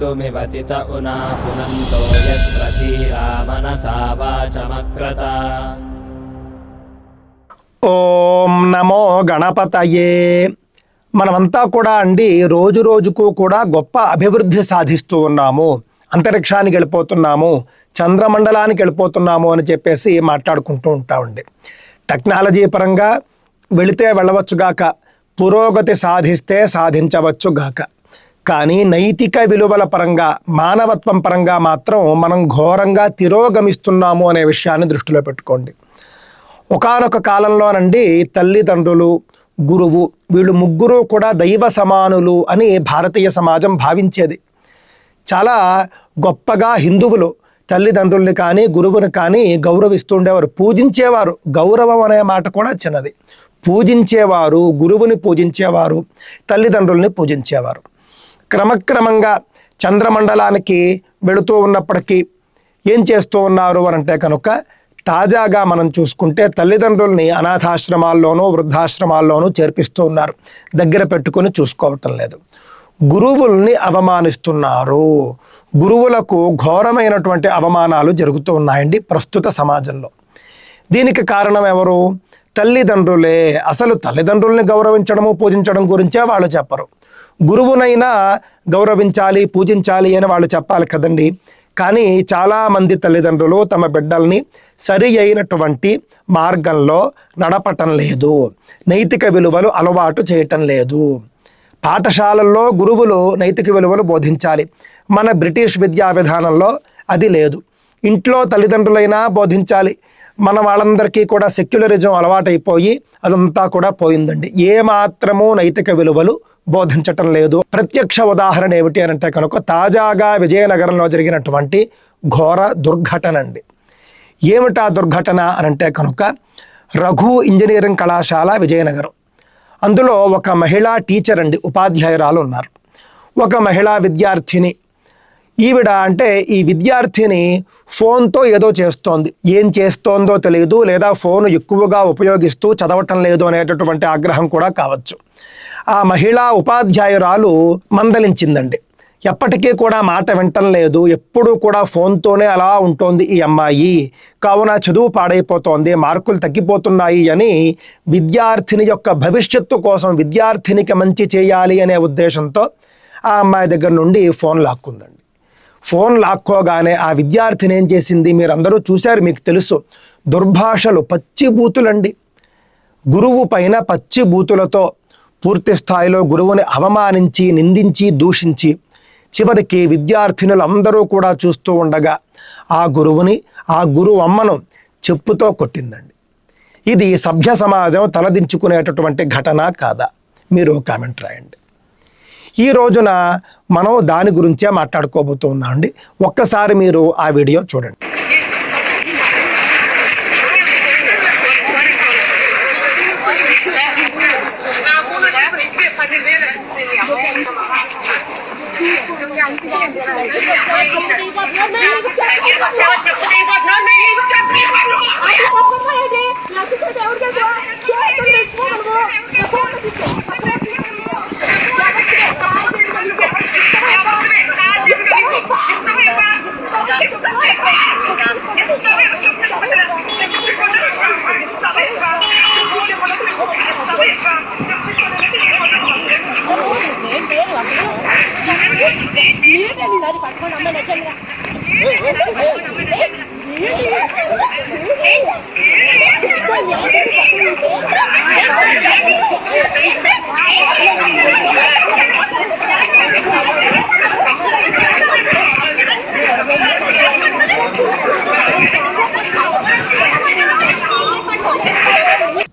कर्तुमिवतित उना पुनन्तो यत्र धीरा मनसा वाचमक्रत ఓం నమో గణపతయే మనమంతా కూడా అండి రోజు రోజుకు కూడా గొప్ప అభివృద్ధి సాధిస్తూ ఉన్నాము అంతరిక్షానికి వెళ్ళిపోతున్నాము చంద్రమండలానికి వెళ్ళిపోతున్నాము అని చెప్పేసి మాట్లాడుకుంటూ ఉంటామండి టెక్నాలజీ పరంగా వెళితే వెళ్ళవచ్చుగాక పురోగతి సాధిస్తే సాధించవచ్చుగాక కానీ నైతిక విలువల పరంగా మానవత్వం పరంగా మాత్రం మనం ఘోరంగా తిరోగమిస్తున్నాము అనే విషయాన్ని దృష్టిలో పెట్టుకోండి. ఒకానొక కాలంలోనండి తల్లిదండ్రులు గురువు వీళ్ళు ముగ్గురు కూడా దైవ సమానులు అని భారతీయ సమాజం భావించేది. చాలా గొప్పగా హిందువులు తల్లిదండ్రుల్ని కానీ గురువుని కానీ గౌరవిస్తుండేవారు పూజించేవారు గౌరవం అనే మాట కూడా చిన్నది. పూజించేవారు గురువుని పూజించేవారు తల్లిదండ్రుల్ని పూజించేవారు. క్రమక్రమంగా చంద్రమండలానికి వెళుతూ ఉన్నప్పటికీ ఏం చేస్తూ ఉన్నారు అని అంటే కనుక తాజాగా మనం చూసుకుంటే తల్లిదండ్రుల్ని అనాథాశ్రమాల్లోనూ వృద్ధాశ్రమాల్లోనూ చేర్పిస్తూ ఉన్నారు. దగ్గర పెట్టుకొని చూసుకోవటం లేదు. గురువుల్ని అవమానిస్తున్నారు. గురువులకు ఘోరమైనటువంటి అవమానాలు జరుగుతూ ఉన్నాయండి ప్రస్తుత సమాజంలో. దీనికి కారణం ఎవరు? తల్లిదండ్రులే. అసలు తల్లిదండ్రుల్ని గౌరవించడము పూజించడం గురించే వాళ్ళు చెప్పరు. గురువునైనా గౌరవించాలి పూజించాలి అని వాళ్ళు చెప్పాలి కదండి. కానీ చాలామంది తల్లిదండ్రులు తమ బిడ్డల్ని సరి అయినటువంటి మార్గంలో నడపటం లేదు. నైతిక విలువలు అలవాటు చేయటం లేదు. పాఠశాలల్లో గురువులు నైతిక విలువలు బోధించాలి. మన బ్రిటిష్ విద్యా విధానంలో అది లేదు. ఇంట్లో తల్లిదండ్రులైనా బోధించాలి. మన వాళ్ళందరికీ కూడా సెక్యులరిజం అలవాటైపోయి అదంతా కూడా పోయిందండి. ఏ మాత్రము నైతిక విలువలు బోధించటం లేదు. ప్రత్యక్ష ఉదాహరణ ఏమిటి అని అంటే కనుక తాజాగా విజయనగరంలో జరిగినటువంటి ఘోర దుర్ఘటన అండి ఏమిటా దుర్ఘటన అని అంటే కనుక రఘు ఇంజనీరింగ్ కళాశాల విజయనగరం. అందులో ఒక మహిళా టీచర్ అండి ఉపాధ్యాయురాలు ఉన్నారు. ఒక మహిళా విద్యార్థిని ఈవిడ అంటే ఈ విద్యార్థిని ఫోన్తో ఏదో చేస్తోంది. ఏం చేస్తోందో తెలియదు లేదా ఫోన్ ఎక్కువగా ఉపయోగిస్తూ చదవటం లేదు అనేటటువంటి ఆగ్రహం కూడా కావచ్చు. ఆ మహిళా ఉపాధ్యాయురాలు మందలించిందండి. ఎప్పటికీ కూడా మాట వింటం లేదు. ఎప్పుడూ కూడా ఫోన్తోనే అలా ఉంటోంది ఈ అమ్మాయి. కావున చదువు పాడైపోతోంది. మార్కులు తగ్గిపోతున్నాయి అని విద్యార్థిని యొక్క భవిష్యత్తు కోసం విద్యార్థినికి మంచి చేయాలి అనే ఉద్దేశంతో ఆ అమ్మాయి దగ్గర నుండి ఫోన్ లాక్కుందండి. ఫోన్ లాక్కోగానే ఆ విద్యార్థిని ఏం చేసింది? మీరందరూ చూశారు మీకు తెలుసు. దుర్భాషలు పచ్చి బూతులండి. గురువు పైన పచ్చి బూతులతో పూర్తి స్థాయిలో గురువుని అవమానించి నిందించి దూషించి చివరికి విద్యార్థినులు అందరూ కూడా చూస్తూ ఉండగా ఆ గురువుని ఆ గురువు అమ్మను చెప్పుతో కొట్టిందండి. ఇది సభ్య సమాజం తలదించుకునేటటువంటి ఘటన కాదా? మీరు కామెంట్ రాయండి. ఈ రోజున మనం దాని గురించే మాట్లాడుకోబోతున్నాం అండి ఒక్కసారి మీరు ఆ వీడియో చూడండి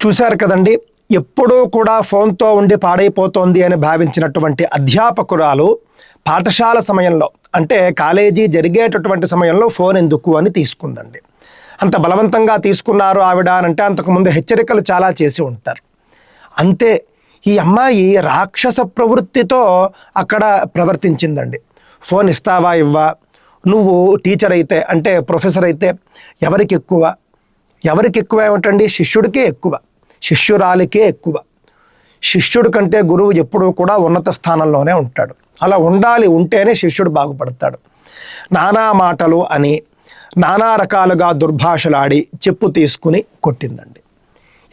చూశారు కదండి ఎప్పుడూ కూడా ఫోన్తో ఉండి పాడైపోతోంది అని భావించినటువంటి అధ్యాపకురాలు పాఠశాల సమయంలో అంటే కాలేజీ జరిగేటటువంటి సమయంలో ఫోన్ ఎందుకు అని తీసుకుందండి. అంత బలవంతంగా తీసుకున్నారు ఆవిడ అని అంటే అంతకుముందు హెచ్చరికలు చాలా చేసి ఉంటారు. అంతే ఈ అమ్మాయి రాక్షస ప్రవృత్తితో అక్కడ ప్రవర్తించిందండి. ఫోన్ ఇస్తావా ఇవ్వా? నువ్వు టీచర్ అయితే అంటే ప్రొఫెసర్ అయితే ఎవరికి ఎక్కువ? ఎవరికి ఎక్కువ ఏమిటండి? శిష్యుడికే ఎక్కువ. శిష్యురాలికే ఎక్కువ. శిష్యుడి కంటే గురువు ఎప్పుడూ కూడా ఉన్నత స్థానంలోనే ఉంటాడు. అలా ఉండాలి ఉంటేనే శిష్యుడు బాగుపడతాడు. నానా మాటలు అని నానా రకాలుగా దుర్భాషలాడి చెప్పు తీసుకుని కొట్టిందండి.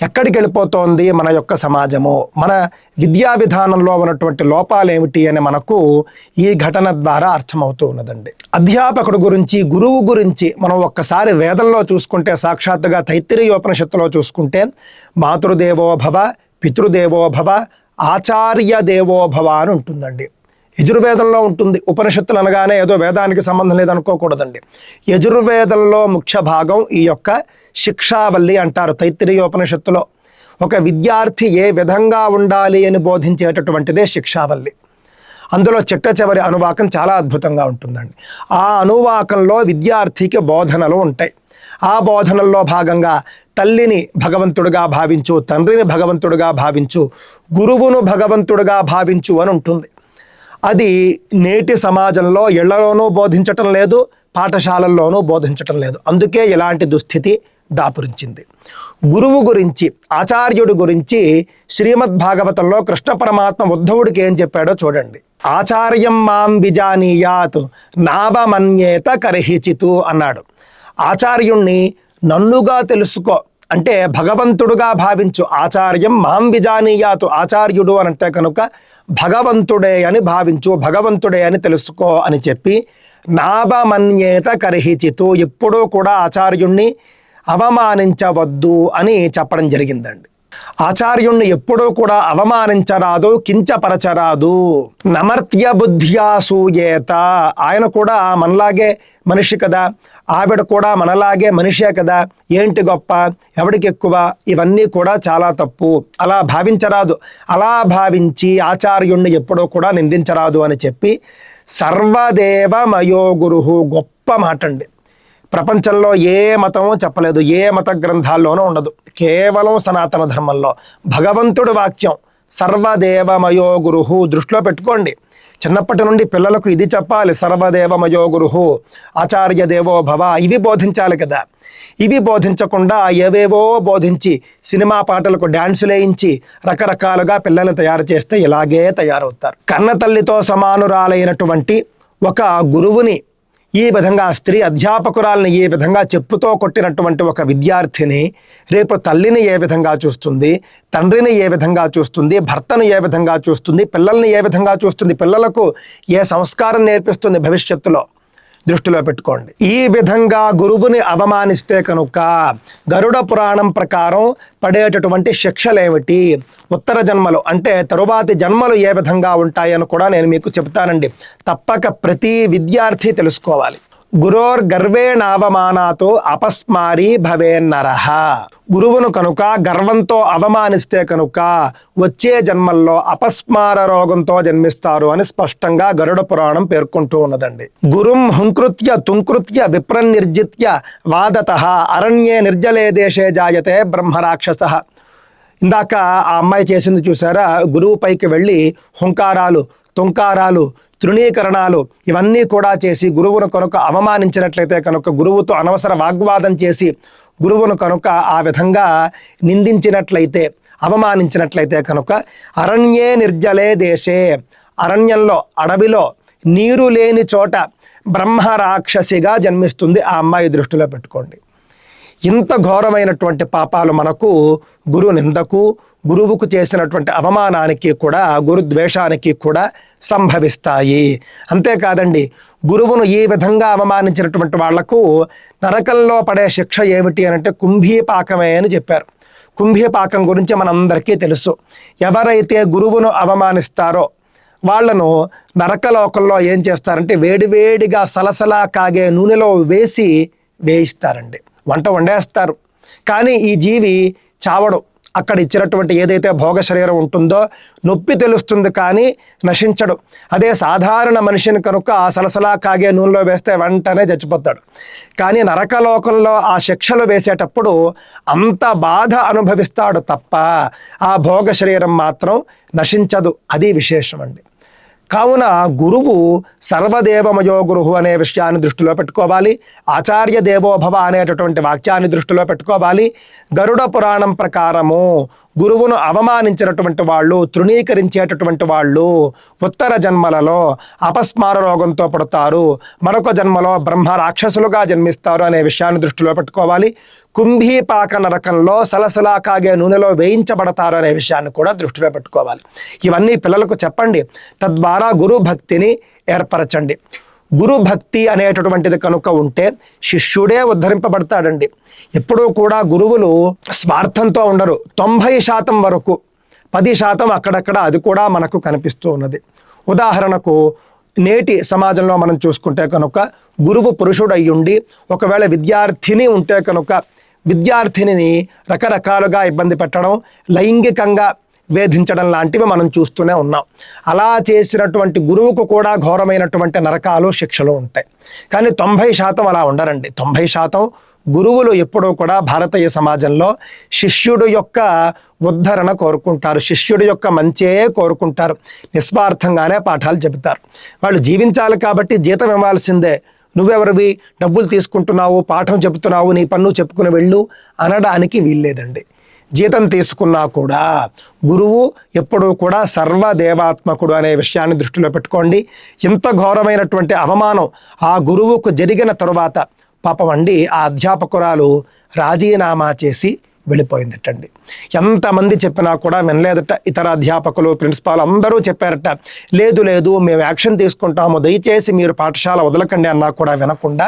ఎక్కడికి వెళ్ళిపోతోంది మన యొక్క సమాజము? మన విద్యా విధానంలో ఉన్నటువంటి లోపాలు ఏమిటి అని మనకు ఈ ఘటన ద్వారా అర్థమవుతూ ఉన్నదండి. అధ్యాపకుడు గురించి గురువు గురించి మనం ఒక్కసారి వేదంలో చూసుకుంటే సాక్షాత్తుగా తైత్తిరీయోపనిషత్తులో చూసుకుంటే మాతృదేవోభవ పితృదేవోభవ ఆచార్య దేవోభవ అని ఉంటుందండి. యజుర్వేదంలో ఉంటుంది. ఉపనిషత్తులు అనగానే ఏదో వేదానికి సంబంధం లేదనుకోకూడదండి యజుర్వేదంలో ముఖ్య భాగం ఈ యొక్క శిక్షావల్లి అంటారు తైత్తిరీయోపనిషత్తులో. ఒక విద్యార్థి ఏ విధంగా ఉండాలి అని బోధించేటటువంటిదే శిక్షావల్లి. అందులో చిట్ట చివరి అనువాకం చాలా అద్భుతంగా ఉంటుందండి. ఆ అనువాకంలో విద్యార్థికి బోధనలు ఉంటాయి. ఆ బోధనల్లో భాగంగా తల్లిని భగవంతుడిగా భావించు తండ్రిని భగవంతుడిగా భావించు గురువును భగవంతుడిగా భావించు అని ఉంటుంది. అది నేటి సమాజంలో ఇళ్ళలోనూ బోధించటం లేదు పాఠశాలల్లోనూ బోధించటం లేదు. అందుకే ఇలాంటి దుస్థితి దాపురించింది. గురువు గురించి ఆచార్యుడి గురించి శ్రీమద్ భాగవతంలో కృష్ణ పరమాత్మ ఉద్ధవుడికి ఏం చెప్పాడో చూడండి. ఆచార్యం మాం విజానీయాత్ నావమన్యేత కర్హిచితు అన్నాడు. ఆచార్యుణ్ణి నన్నుగా తెలుసుకో అంటే భగవంతుడుగా భావించు ఆచార్యం మాం విజానీయాతు ఆచార్యుడు అని అంటే కనుక భగవంతుడే అని భావించు భగవంతుడే అని తెలుసుకో అని చెప్పి నాభమన్యేత కర్హిచితు ఎప్పుడూ కూడా ఆచార్యుణ్ణి అవమానించవద్దు అని చెప్పడం జరిగిందండి. ఆచార్యుణ్ణి ఎప్పుడూ కూడా అవమానించరాదు కించపరచరాదు. నమర్త్య బుద్ధ్యాసూయేత ఆయన కూడా మనలాగే మనిషి కదా. ఆవిడ కూడా మనలాగే మనిషే కదా. ఏంటి గొప్ప? ఎవడికి ఎక్కువ? ఇవన్నీ కూడా చాలా తప్పు. అలా భావించరాదు. అలా భావించి ఆచార్యుణ్ణి ఎప్పుడూ కూడా నిందించరాదు అని చెప్పి సర్వదేవమయో గురు గొప్ప మాట అండి ప్రపంచంలో ఏ మతము చెప్పలేదు ఏ మత గ్రంథాల్లోనూ ఉండదు. కేవలం సనాతన ధర్మంలో. భగవంతుడు వాక్యం సర్వదేవమయో గురుహు దృష్టిలో పెట్టుకోండి. చిన్నప్పటి నుండి పిల్లలకు ఇది చెప్పాలి సర్వదేవమయో గురుహు ఆచార్య దేవో భవ ఇవి బోధించాలి కదా. ఇవి బోధించకుండా ఏవేవో బోధించి సినిమా పాటలకు డ్యాన్సులు వేయించి రకరకాలుగా పిల్లల్ని తయారు చేస్తే ఇలాగే తయారవుతారు. కన్న తల్లితో సమానురాలైనటువంటి ఒక గురువుని ఈ విధంగా స్త్రీ అధ్యాపకురాలని ఈ విధంగా చెప్పుతో కొట్టినటువంటి ఒక విద్యార్థిని రేపు తల్లిని ఏ విధంగా చూస్తుంది తండ్రిని ఏ విధంగా చూస్తుంది భర్తను ఏ విధంగా చూస్తుంది పిల్లల్ని ఏ విధంగా చూస్తుంది పిల్లలకు ఏ సంస్కారం నేర్పిస్తుంది భవిష్యత్తులో? దృష్టిలో పెట్టుకోండి. ఈ విధంగా గురువుని అవమానిస్తే కనుక గరుడ పురాణం ప్రకారం పడేటటువంటి శిక్షలేమిటి? ఉత్తర జన్మలు అంటే తరువాతి జన్మలు ఏ విధంగా ఉంటాయని కూడా నేను మీకు చెప్తానండి తప్పక ప్రతి విద్యార్థి తెలుసుకోవాలి. గురోర్ గర్వేణావమానాతో అపస్మారీ భవేన్నరహ గురువును కనుక గర్వంతో అవమానిస్తే కనుక వచ్చే జన్మల్లో అపస్మార రోగంతో జన్మిస్తారు అని స్పష్టంగా గరుడ పురాణం పేర్కొంటూ ఉన్నదండి. గురుం హుంకృత్య తుంకృత్య విప్రనిర్జిత్య వాదత అరణ్యే నిర్జలే దేశే జాయతే బ్రహ్మరాక్షస. ఇందాక ఆ అమ్మాయి చేసింది చూసారా? గురువు పైకి వెళ్ళి హుంకారాలు తుంకారాలు తృణీకరణాలు ఇవన్నీ కూడా చేసి గురువును కనుక అవమానించినట్లయితే కనుక గురువుతో అనవసర వాగ్వాదం చేసి గురువును కనుక ఆ విధంగా నిందించినట్లయితే అవమానించినట్లయితే కనుక అరణ్యే నిర్జలే దేశే. అరణ్యంలో అడవిలో నీరు లేని చోట బ్రహ్మ రాక్షసిగా జన్మిస్తుంది ఆ అమ్మాయి దృష్టిలో పెట్టుకోండి. ఇంత ఘోరమైనటువంటి పాపాలు మనకు గురు నిందకు గురువుకు చేసినటువంటి అవమానానికి కూడా గురుద్వేషానికి కూడా సంభవిస్తాయి. అంతేకాదండి గురువును ఈ విధంగా అవమానించినటువంటి వాళ్ళకు నరకంలో పడే శిక్ష ఏమిటి అని అంటే కుంభీపాకమే అని చెప్పారు. కుంభీపాకం గురించి మనందరికీ తెలుసు. ఎవరైతే గురువును అవమానిస్తారో వాళ్ళను నరకలోకంలో ఏం చేస్తారంటే వేడివేడిగా సలసలా కాగే నూనెలో వేసి వేయిస్తారండి. వంట వండేస్తారు. కానీ ఈ జీవి చావడం. అక్కడ ఇచ్చినటువంటి ఏదైతే భోగ శరీరం ఉంటుందో నొప్పి తెలుస్తుంది కానీ నశించడు. అదే సాధారణ మనిషిని కనుక ఆ సలసలా కాగే నూనెలో వేస్తే వెంటనే చచ్చిపోతాడు. కానీ నరకలోకంలో ఆ శిక్షలు వేసేటప్పుడు అంత బాధ అనుభవిస్తాడు తప్ప ఆ భోగ శరీరం మాత్రం నశించదు. అది విశేషం అండి కావున గురువు సర్వదేవమయో గురువు అనే విషయాన్ని దృష్టిలో పెట్టుకోవాలి. ఆచార్య దేవోభవ అనేటటువంటి వాక్యాన్ని దృష్టిలో పెట్టుకోవాలి. గరుడ పురాణం ప్రకారము గురువును అవమానించినటువంటి వాళ్ళు తృణీకరించేటటువంటి వాళ్ళు ఉత్తర జన్మలలో అపస్మార రోగంతో పడతారు. మరొక జన్మలో బ్రహ్మ రాక్షసులుగా జన్మిస్తారు అనే విషయాన్ని దృష్టిలో పెట్టుకోవాలి. కుంభీపాక నరకంలో సలసలా కాగే నూనెలో వేయించబడతారు అనే విషయాన్ని కూడా దృష్టిలో పెట్టుకోవాలి. ఇవన్నీ పిల్లలకు చెప్పండి. తద్వారా గురు భక్తిని ఏర్పరచండి. గురు భక్తి అనేటటువంటిది కనుక ఉంటే శిష్యుడే ఉద్ధరింపబడతాడండి. ఎప్పుడూ కూడా గురువులు స్వార్థంతో ఉండరు. తొంభై శాతం వరకు పది శాతం అక్కడక్కడ అది కూడా మనకు కనిపిస్తూ ఉన్నది. ఉదాహరణకు నేటి సమాజంలో మనం చూసుకుంటే కనుక గురువు పురుషుడు అయ్యుండి ఒకవేళ విద్యార్థిని ఉంటే కనుక విద్యార్థినిని రకరకాలుగా ఇబ్బంది పెట్టడం లైంగికంగా వేధించడం లాంటివి మనం చూస్తూనే ఉన్నాం. అలా చేసినటువంటి గురువుకు కూడా ఘోరమైనటువంటి నరకాలు శిక్షలు ఉంటాయి. కానీ తొంభై శాతం అలా ఉండరండి. తొంభై శాతం గురువులు ఎప్పుడూ కూడా భారతీయ సమాజంలో శిష్యుడు యొక్క ఉద్ధరణ కోరుకుంటారు. శిష్యుడి యొక్క మంచే కోరుకుంటారు. నిస్వార్థంగానే పాఠాలు చెబుతారు. వాళ్ళు జీవించాలి కాబట్టి జీతం ఇవ్వాల్సిందే. నువ్వెవరివి? డబ్బులు తీసుకుంటున్నావు పాఠం చెబుతున్నావు నీ పన్ను చెప్పుకుని వెళ్ళు అనడానికి వీల్లేదండి. జీతం తీసుకున్నా కూడా గురువు ఎప్పుడూ కూడా సర్వదేవాత్మకుడు అనే విషయాన్ని దృష్టిలో పెట్టుకోండి. ఇంత ఘోరమైనటువంటి అవమానం ఆ గురువుకు జరిగిన తరువాత పాపం అండి ఆ అధ్యాపకురాలు రాజీనామా చేసి వెళ్ళిపోయిందటండి. ఎంతమంది చెప్పినా కూడా వినలేదట. ఇతర అధ్యాపకులు ప్రిన్సిపాల్ అందరూ చెప్పారట లేదు లేదు మేము యాక్షన్ తీసుకుంటాము. దయచేసి మీరు పాఠశాల వదలకండి అన్నా కూడా వినకుండా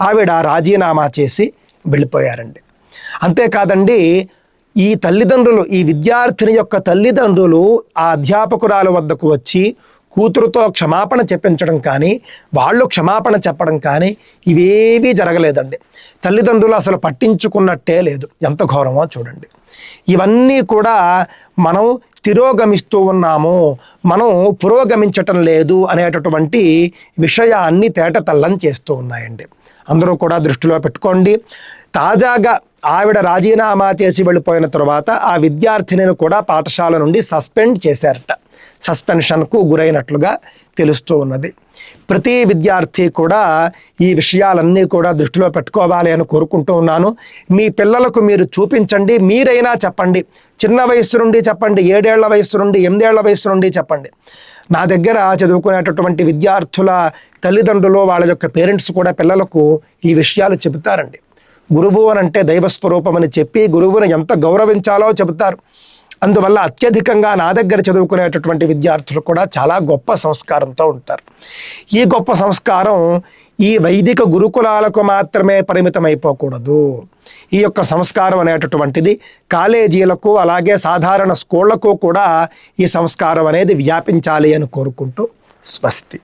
ఆవిడ రాజీనామా చేసి వెళ్ళిపోయారండి. అంతేకాదండి ఈ తల్లిదండ్రులు ఈ విద్యార్థిని యొక్క తల్లిదండ్రులు ఆ అధ్యాపకురాల వద్దకు వచ్చి కూతురుతో క్షమాపణ చెప్పించడం కానీ వాళ్ళు క్షమాపణ చెప్పడం కానీ ఇవేవీ జరగలేదండి. తల్లిదండ్రులు అసలు పట్టించుకున్నట్టే లేదు. ఎంత ఘోరమో చూడండి. ఇవన్నీ కూడా మనం తిరోగమిస్తూ ఉన్నాము. మనం పురోగమించటం లేదు అనేటటువంటి విషయాన్ని తేటతల్లం చేస్తూ ఉన్నాయండి. అందరూ కూడా దృష్టిలో పెట్టుకోండి. తాజాగా ఆవిడ రాజీనామా చేసి వెళ్ళిపోయిన తర్వాత ఆ విద్యార్థినిని కూడా పాఠశాల నుండి సస్పెండ్ చేశారట. సస్పెన్షన్కు గురైనట్లుగా తెలుస్తూ ఉన్నది. ప్రతి విద్యార్థి కూడా ఈ విషయాలన్నీ కూడా దృష్టిలో పెట్టుకోవాలి అని కోరుకుంటూ ఉన్నాను. మీ పిల్లలకు మీరు చూపించండి మీరైనా చెప్పండి. చిన్న వయసు నుండి చెప్పండి ఏడేళ్ళ వయసు నుండి ఎనిమిదేళ్ళ వయసు నుండి చెప్పండి. నా దగ్గర చదువుకునేటటువంటి విద్యార్థుల తల్లిదండ్రులు వాళ్ళ యొక్క పేరెంట్స్ కూడా పిల్లలకు ఈ విషయాలు చెబుతారండి. గురువు అని అంటే దైవస్వరూపం అని చెప్పి గురువుని ఎంత గౌరవించాలో చెబుతారు. అందువల్ల అత్యధికంగా నా దగ్గర చదువుకునేటటువంటి విద్యార్థులు కూడా చాలా గొప్ప సంస్కారంతో ఉంటారు. ఈ గొప్ప సంస్కారం ఈ వైదిక గురుకులాలకు మాత్రమే పరిమితం అయిపోకూడదు ఈ యొక్క సంస్కారం అనేటటువంటిది కాలేజీలకు అలాగే సాధారణ స్కూళ్ళకు కూడా ఈ సంస్కారం అనేది వ్యాపించాలి అని కోరుకుంటూ స్వస్తి.